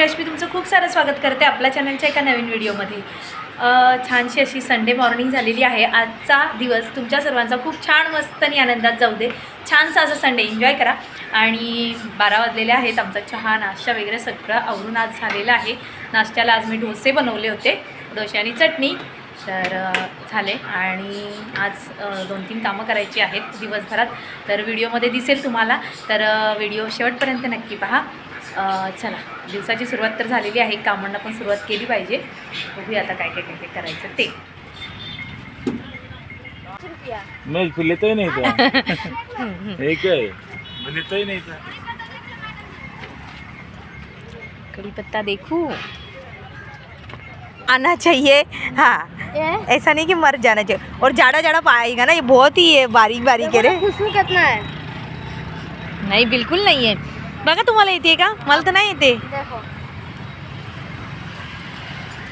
रश्मी तुमचं खूप सारं स्वागत करते आपल्या चॅनलच्या एका नवीन व्हिडिओमध्ये छानशी अशी संडे मॉर्निंग झालेली आहे. आजचा दिवस तुमच्या सर्वांचा खूप छान मस्त आणि आनंदात जाऊ दे. छानसा असा संडे एन्जॉय करा. आणि बारा वाजलेले आहेत. आमचा चहा नाश्ता वगैरे सगळं आवरून आज झालेलं आहे. नाश्त्याला आज मी डोसे बनवले होते. डोसे आणि चटणी. तर झाले. आणि आज दोन तीन कामं करायची आहेत दिवसभरात. तर व्हिडिओमध्ये दिसेल तुम्हाला. तर व्हिडिओ शेवटपर्यंत नक्की पहा. चला दिवसाची सुरुवात तर झालेली आहे. कामांना पण सुरुवात केली पाहिजे. बघूया आता काय काय काय काय करायचं ते. मैं लेता ही नहीं था क्या है मैं लेता ही नहीं था कढ़ीपत्ता देखू. आना चाहिए. हाँ. ऐसा नहीं कि मर जाना चाहिए. और जाड़ा जाड़ा पाएगा ना ये बहुत ही है बारीक बारीक है रे कितना है. नाही बिलकुल नाही आहे बघा तुम्हाला येते का? मला तर नाही येते. देखो.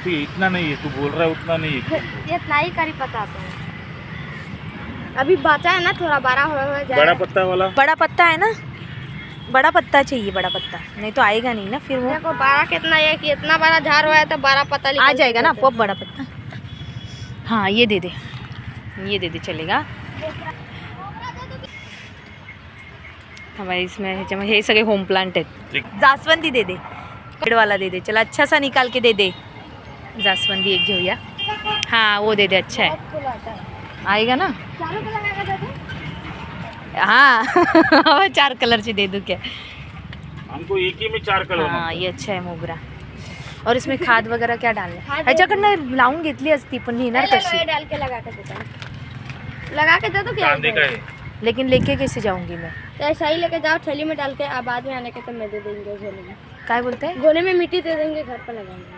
ठीक इतना नहीं है तू बोल रहा है उतना नहीं है ये इतना ही करी पता तो. अभी बचा है ना थोड़ा बड़ा हो जाए। बड़ा पत्ता वाला? बड़ा पत्ता है ना? बड़ा पत्ता चाहिए बड़ा पत्ता। नहीं तो आएगा नहीं ना फिर वो? देखो बड़ा कितना है कि इतना बड़ा झाड़ हुआ है तो बड़ा पता आ जाएगा ना आपको बड़ा पत्ता। हाँ ये दे दे। ये दे दे चलेगा। हमारे इसमें हे सगळे होम प्लांट आहेत ठीक। जास्वंदी दे दे। पेड़वाला दे दे। चला अच्छा सा निकाल के दे दे। जास्वंदी एक घेऊया हाँ वो दे दे अच्छा है। आएगा ना? चारों को लगा के दे दो। हाँ चार कलरची दे दू क्या? हमको एक ही में चार कलर हाँ ये अच्छा आहे मोगरा। और इसमें खाद वगैरह क्या डालना है? ह्याच्याकडनं लावून घेतली असती पण पहले कशी डाल के लगा के देता लगा के दे दो क्या है। लेकिन लेके कैसे जाऊँगी मैं? तो ऐसा ही लेके जाओ थैली में डाल के बाद में आने के तो मैं दे देंगे गोले में। काय बोलते हैं? गोले में मिट्टी दे देंगे घर पर लगाएंगे।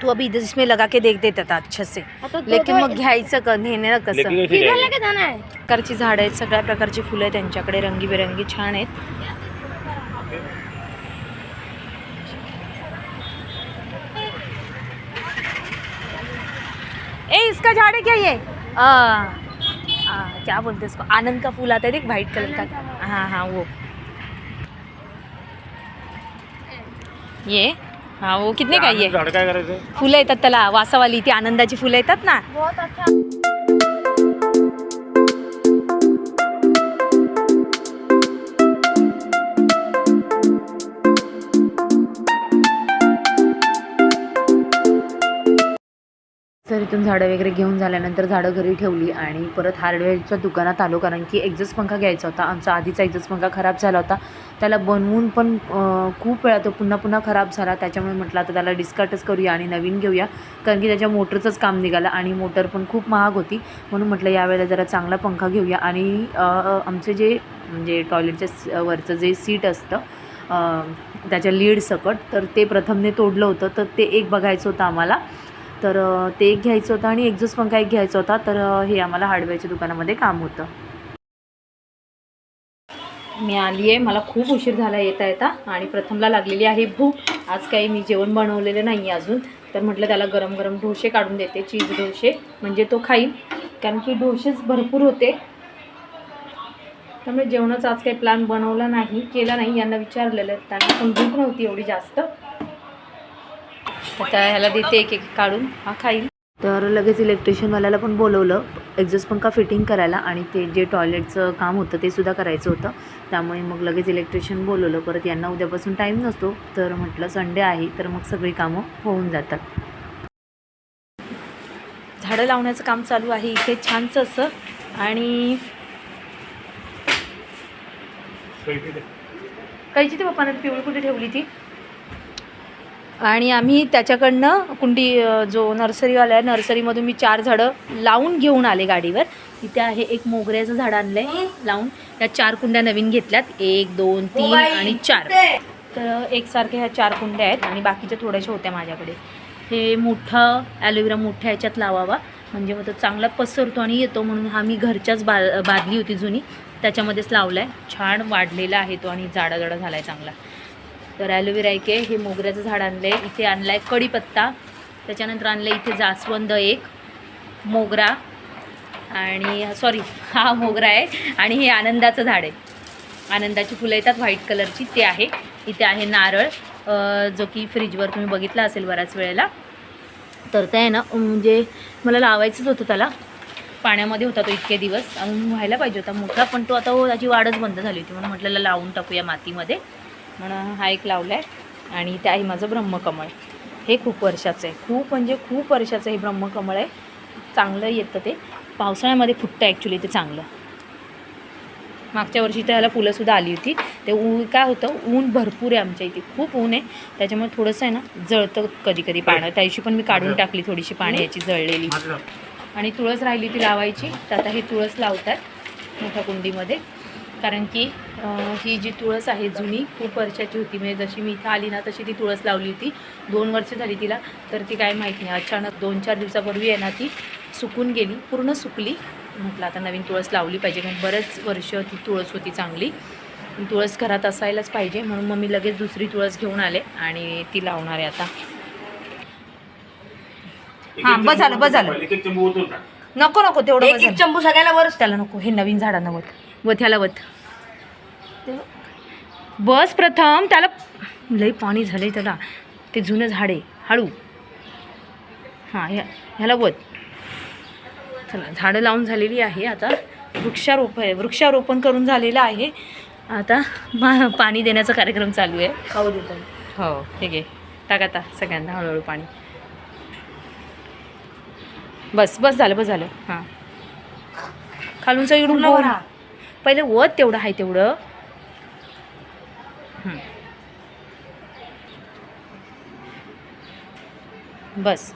तू अभी इधर इसमें लगा के देख देता था अच्छे से। दो- लेकिन दो- मग घ्यायचं का? नेणं कसं? लेके कैसे किधर जाएगा लेके जाना है प्रकारची झाडं आहेत सगळ्या प्रकारची फुलं आहेत त्यांच्याकडे रंगीबेरंगी छान आहेत. ए इसका झाड़ है क्या ये. आ, क्या बोलते हैं इसको आनंद का फूल आता है देख वाइट कलर का। हाँ हाँ वो। ये? हाँ वो कितने का ये? झाड काय करायचं फुलं येतात त्याला वासावाली ती आनंदाची फुलं येतात ना? बहुत अच्छा। इथून झाडं वगैरे घेऊन झाल्यानंतर झाडं घरी ठेवली आणि परत हार्डवेअरच्या दुकानात आलो. कारण की एक्झॉस्ट पंखा घ्यायचा होता. आमचा आधीचा एक्झॉस्ट पंखा खराब झाला होता. त्याला बनवून पण खूप वेळा तो पुन्हा पुन्हा खराब झाला. त्याच्यामुळे म्हटलं आता त्याला डिस्कार्टच करूया आणि नवीन घेऊया. कारण की त्याच्या मोटरचंच काम निघालं आणि मोटर पण खूप महाग होती. म्हणून म्हटलं यावेळेला जरा चांगला पंखा घेऊया. आणि आमचे जे म्हणजे टॉयलेटच्या वरचं जे सीट असतं त्याच्या लीड सकट तर ते प्रथमने तोडलं होतं. तर ते एक बघायचं होतं आम्हाला. तर ते एक घ्यायचं होतं आणि एक्झॉस्ट पंखा एक घ्यायचा होता. तर हे आम्हाला हार्डवेअरच्या दुकानामध्ये काम होतं. मी आली आहे मला खूप उशीर झाला येता येता आणि प्रथमला लागलेली आहे भूक. आज काही मी जेवण बनवलेलं नाही अजून. तर म्हटलं त्याला गरम गरम डोसे काढून देते. चीज डोसे. म्हणजे तो खाईल कारण की डोसेच भरपूर होते. त्यामुळे जेवणाचा आज काही प्लॅन बनवला नाही केला नाही यांना विचारलेलं. त्यांना पण भूक नव्हती एवढी जास्त. आता ह्याला देते एक एक काढून. हा खाईल. तर लगेच इलेक्ट्रिशियनवाल्याला पण बोलवलं. एक्झॉस्ट पंखा फिटिंग करायला आणि ते जे टॉयलेटचं काम होतं ते सुद्धा करायचं होतं. त्यामुळे मग लगेच इलेक्ट्रिशियन बोलवलं. परत यांना उद्यापासून टाईम नसतो. तर म्हटलं संडे आहे. तर मग सगळी कामं होऊन जातात. झाडं लावण्याचं काम चालू आहे. इथे छानसं असं. आणि काहीची ते पप्पानं पिवळी कुठे ठेवली ती? आणि आम्ही त्याच्याकडनं कुंडी जो नर्सरीवाला आहे नर्सरीमधून मी चार झाडं लावून घेऊन आले गाडीवर. इथे आहे एक मोगऱ्याचं झाड आणलं आहे लावून. या चार कुंड्या नवीन घेतल्यात. एक दोन तीन आणि चार. तर एकसारख्या ह्या चार कुंड्या आहेत आणि बाकीच्या थोड्याशा होत्या माझ्याकडे. हे मोठं ॲलोवेरा मोठ्या ह्याच्यात लावावा. म्हणजे मग तो चांगला पसरतो आणि येतो म्हणून हा मी घरच्याच बा बादली होती जुनी. त्याच्यामध्येच लावला आहे छान वाढलेला आहे तो आणि जाडा जाडा झाला आहे चांगला. तर ॲलोवेरा एक आहे हे मोगऱ्याचं झाड आणलं आहे इथे आणलं आहे कढीपत्ता. त्याच्यानंतर आणलं आहे इथे जास्वंद एक मोगरा आणि सॉरी हा मोगरा आहे आणि हे आनंदाचं झाड आहे. आनंदाची फुलं येतात व्हाईट कलरची. ते आहे. इथे आहे नारळ जो की फ्रीजवर तुम्ही बघितला असेल बऱ्याच वेळेला. तर ते आहे ना म्हणजे मला लावायचंच होतं त्याला. पाण्यामध्ये होता तो इतके दिवस. व्हायला पाहिजे होता मोठा पण तो आता हो त्याची वाढच बंद झाली होती म्हणून म्हटलं लावून टाकूया मातीमध्ये. म्हणून हा एक लावला आहे आणि ते आहे माझं ब्रह्मकमळ. हे खूप वर्षाचं आहे. खूप म्हणजे खूप वर्षाचं हे ब्रह्मकमळ आहे. चांगलं येतं ते. पावसाळ्यामध्ये फुटतं ॲक्च्युली ते चांगलं. मागच्या वर्षी त्याला फुलंसुद्धा आली होती. ते ऊन काय होतं? ऊन भरपूर आहे आमच्या इथे. खूप ऊन आहे. त्याच्यामुळे थोडंसं आहे ना जळतं कधी कधी पानं. त्या दिवशी पण मी काढून टाकली थोडीशी पाणी याची जळलेली. आणि तुळस राहिली ती लावायची. तर आता ही तुळस लावतात. मोठ्या कुंडीमध्ये. कारण की ही जी तुळस आहे जुनी खूप वर्षाची होती. म्हणजे जशी मी इथं आली ना तशी ती तुळस लावली होती. दोन वर्ष झाली तिला. तर ती काय माहीत नाही. अचानक दोन चार दिवसापूर्वी आहे ना ती सुकून गेली. पूर्ण सुकली. म्हटलं आता नवीन तुळस लावली पाहिजे. कारण बरेच वर्ष ती तुळस होती चांगली. तुळस घरात असायलाच पाहिजे. म्हणून मग मी लगेच दुसरी तुळस घेऊन आले आणि ती लावणार आहे आता. हां बस झालं बस झालं. एक एक चंबू ओतून टाक. नको नको तेवढं एक बस एक झालं. चंबू सगळ्याला वर त्याला नको. हे नवीन झाडांना वत वत ह्याला वत बस प्रथम त्याला लई पाणी झालंय त्याला. ते जुनं झाड आहे हळू. हां ह्या ह्याला वत चला झाडं लावून झालेली आहे आता. वृक्षारोप वृक्षारोपण करून झालेलं आहे. आता मा पाणी देण्याचा कार्यक्रम चालू आहे. खाऊ देतो. हो ठीक आहे टाक आता सगळ्यांना हळूहळू पाणी. बस बस झालं बस झालं. हां. खालून इकडून पूर्ण वर गोल. हा. पहिले वत तेवढं आहे तेवढं. हं. बस.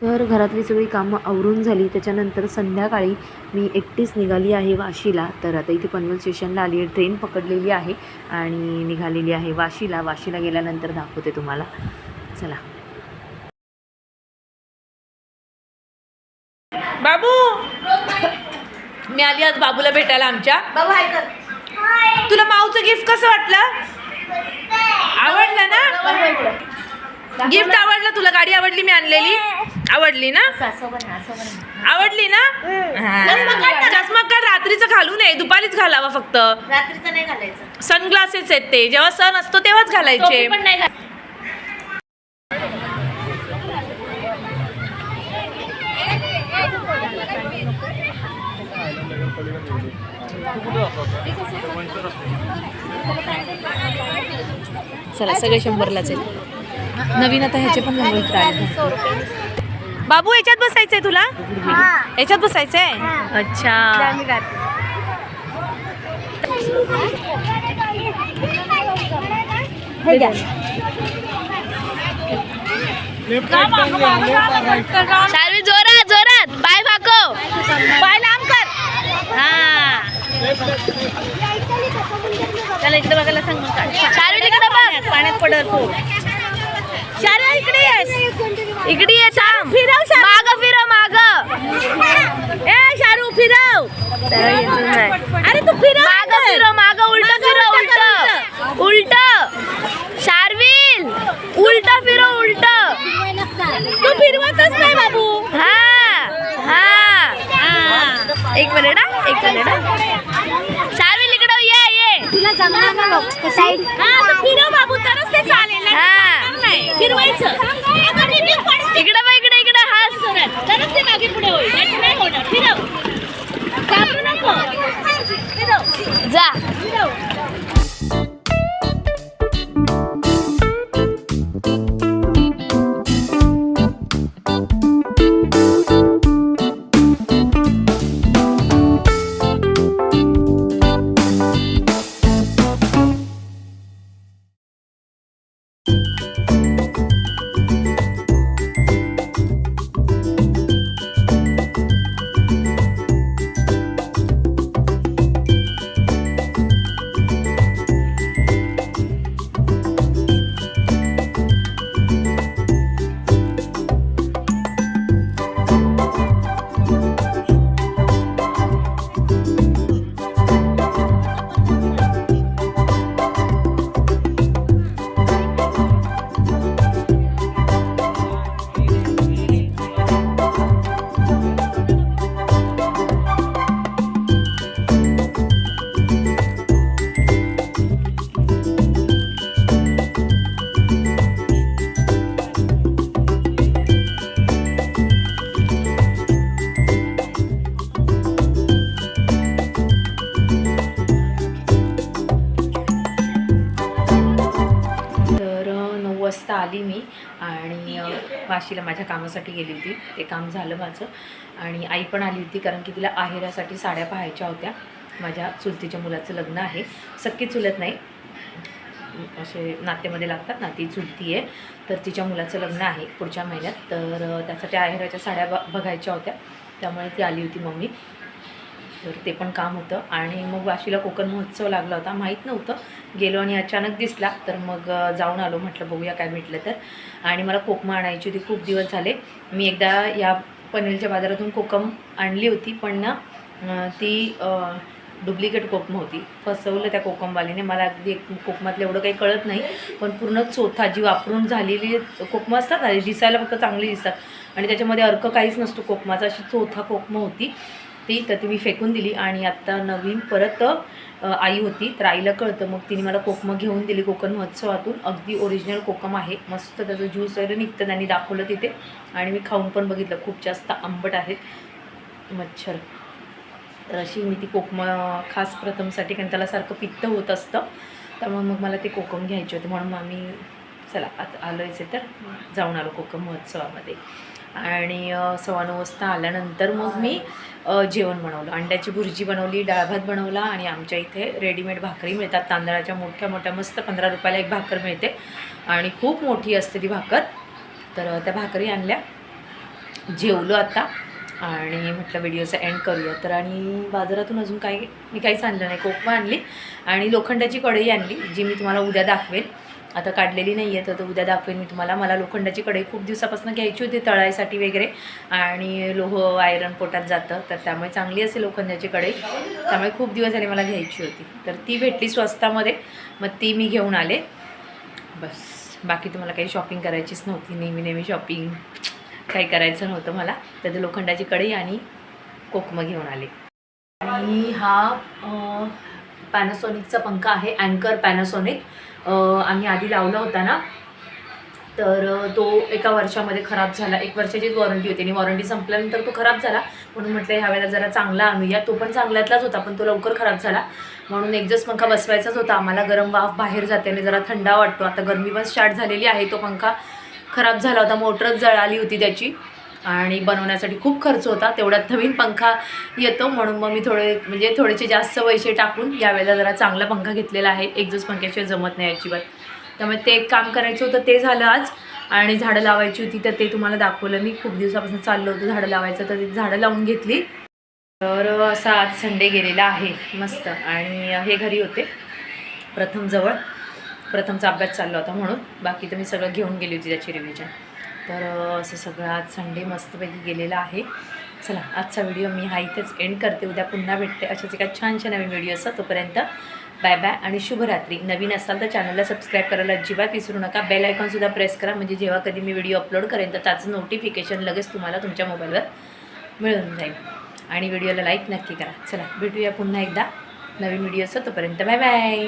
तर घरातली सगळी कामं आवरून झाली त्याच्यानंतर संध्याकाळी मी एकटीच निघाली आहे वाशीला. तर आता इथे पनवेल स्टेशनला आली आहे ट्रेन पकडलेली आहे आणि निघालेली आहे वाशीला. वाशीला गेल्यानंतर दाखवते तुम्हाला. चला. बाबू! मी आली आज बाबूला भेटायला आमच्या. बाबा हाय कर. तुला माऊचं गिफ्ट कसं वाटलं? आवडलं ना? गिफ्ट आवडलं तुला? गाडी आवडली मी आणलेली. आवडली ना? आवडली ना. चष्मा काढ रात्रीचं घालू नये. दुपारीच घालावा फक्त. रात्रीचं नाही घालायचं. सनग्लासेस आहेत ते. जेव्हा सण असतो तेव्हाच घालायचे. चला सगळे शंभरलाच आहे नवीन आता ह्याचे पण बाबू याच्यात बसायचंय तुला? याच्यात बसायचंय? अच्छा. जोरात जोरात. पाय लांब कर हा. त्याला इकडे बघायला सांग मग पाण्यात इकडे येस इकडे ये थांब. फिरव माग फिरव माग. ए शारू फिरव. अरे तू फिरव माग फिरव माग उलट फिरव उलट उलट. शार्विल उलट फिरव उलट. तू फिरवतच नाही बाबू. हा. हा. एक मिनिट हा. एक शार्विल इकडं ये ये. तुला जमणार ना साईड हा फिरव बाबू तरच ते चालेल. नाही. फिरवायचं. आली मी आणि वाशीला माझ्या कामासाठी गेली होती. ते काम झालं माझं. आणि आई पण आली होती कारण की तिला आहेरासाठी साड्या पाहायच्या होत्या. माझ्या चुलतीच्या मुलाचं लग्न आहे. सक्की चुलत नाही. असे नात्यामध्ये लागतात ना ती चुलती आहे. तर तिच्या मुलाचं लग्न आहे पुढच्या महिन्यात. तर त्यासाठी आहेराच्या साड्या ब बघायच्या होत्या. त्यामुळे ती आली होती मम्मी. तर ते पण काम होतं. आणि मग वाशीला कोकण महोत्सव लागला होता. माहीत नव्हतं. गेलो आणि अचानक दिसला. तर मग जाऊन आलो. म्हटलं बघूया काय भेटलं तर. आणि मला कोकमा आणायची होती. खूप दिवस झाले. मी एकदा या पनवेलच्या बाजारातून कोकम आणली होती. पण ना ती डुप्लिकेट कोकम होती. फसवलं त्या कोकमवालीने. मला अगदी एक कोकमातलं एवढं काही कळत नाही. पण पूर्ण चोथा जी वापरून झालेली कोकमं असतात ना दिसायला फक्त चांगली दिसतात. आणि त्याच्यामध्ये अर्क काहीच नसतो कोकमाचा. अशी चोथा कोकमं होती. ती तर ती मी फेकून दिली आणि आत्ता नवीन परत आई होती तर आईला कळतं. मग तिने मला कोकमं घेऊन दिली कोकण महोत्सवातून. अगदी ओरिजिनल कोकम आहे. मस्त त्याचं ज्यूस वगैरे निघतं त्यांनी दाखवलं तिथे. आणि मी खाऊन पण बघितलं. खूप जास्त आंबट आहेत. मच्छर. तर अशी मी ती कोकमं खास प्रथमसाठी कारण त्याला सारखं पित्त होत असतं. त्यामुळे मग मला ते कोकम घ्यायचे होते. म्हणून मग आम्ही चला आता आलो आहे तर जाऊन आलो कोकम महोत्सवामध्ये. आणि सव्वा नऊ वाजता आल्यानंतर मग मी जेवण बनवलं. अंड्याची भुर्जी बनवली डाळ भात बनवला आणि आमच्या इथे रेडीमेड भाकरी मिळतात. तांदळाच्या मोठ्या मोठ्या मस्त पंधरा रुपयाला एक भाकर मिळते. आणि खूप मोठी असते ती भाकर. तर त्या भाकरी आणल्या. जेवलो आता. आणि म्हटलं व्हिडिओचा एंड करूया. तर आणि बाजारातून अजून काही मी काहीच आणलं नाही. कोकमा आणली आणि लोखंडाची कढई आणली जी मी तुम्हाला उद्या दाखवेन. आता काढलेली नाही आहे तर तो उद्या दाखवेन मी तुम्हाला. मला लोखंडाची कढई खूप दिवसापासून घ्यायची होती तळायसाठी वगैरे. आणि लोह आयरन पोटात जातं तर त्यामुळे चांगली असेल लोखंडाची कढई. त्यामुळे खूप दिवस झाले मला घ्यायची होती. तर ती भेटली स्वस्तामध्ये मग ती मी घेऊन आले. बस. बाकी तुम्हाला काही शॉपिंग करायचीच नव्हती. नेहमी नेहमी शॉपिंग काही करायचं नव्हतं मला. तर ते लोखंडाची कढई आणि कोकमं घेऊन आले. आणि हा पॅनासॉनिकचा पंखा आहे अँकर पॅनासॉनिक आम्ही आधी लावला होता ना. तर तो एका वर्षामध्ये खराब झाला. एक वर्षाचीच वॉरंटी होती आणि वॉरंटी संपल्यानंतर तो खराब झाला. म्हणून म्हटलं ह्यावेळेला जरा चांगला आणूया तो पण चांगल्यातलाच होता पण तो लवकर खराब झाला. म्हणून एक्झॉस्ट पंखा बसवायचाच होता. आम्हाला गरम वाफ बाहेर जाते आणि जरा थंडा वाटतो. आता गरमी पण स्टार्ट झालेली आहे. तो पंखा खराब झाला होता. मोटरच जळाली होती त्याची. आणि बनवण्यासाठी खूप खर्च होता. तेवढ्यात नवीन पंखा येतो म्हणून मग मी थोडे म्हणजे थोडेसे जास्त पैसे टाकून यावेळेला जरा चांगला पंखा घेतलेला आहे. एक्झॉस्ट पंख्याशिवाय जमत नाही अजिबात. त्यामुळे ते एक काम करायचं होतं ते झालं आज. आणि झाडं लावायची होती तर ते तुम्हाला दाखवलं. मी खूप दिवसापासून चाललं होतं झाडं लावायचं तर ती झाडं लावून घेतली. तर असा आज संडे गेलेला आहे मस्त. आणि हे घरी होते प्रथम जवळ. प्रथमचा अभ्यास चालला होता म्हणून. बाकी तर मी सगळं घेऊन गेली होती त्याची रिव्हिजन तर असं सगळं आज संडे मस्तपैकी गेलेला आहे. चला आजचा व्हिडिओ मी हा इथेच एंड करते. उद्या पुन्हा भेटते. अशाच एका छानशा नवीन व्हिडिओ असतात तोपर्यंत बाय बाय आणि शुभरात्री. नवीन असाल तर चॅनलला सबस्क्राईब करायला अजिबात विसरू नका. बेल आयकॉनसुद्धा प्रेस करा. म्हणजे जेव्हा कधी मी व्हिडिओ अपलोड करेन तर त्याचं नोटिफिकेशन लगेच तुम्हाला तुमच्या मोबाईलवर मिळून जाईल. आणि व्हिडिओला लाईक नक्की करा. चला भेटूया पुन्हा एकदा. नवीन व्हिडिओ असतो तोपर्यंत बाय बाय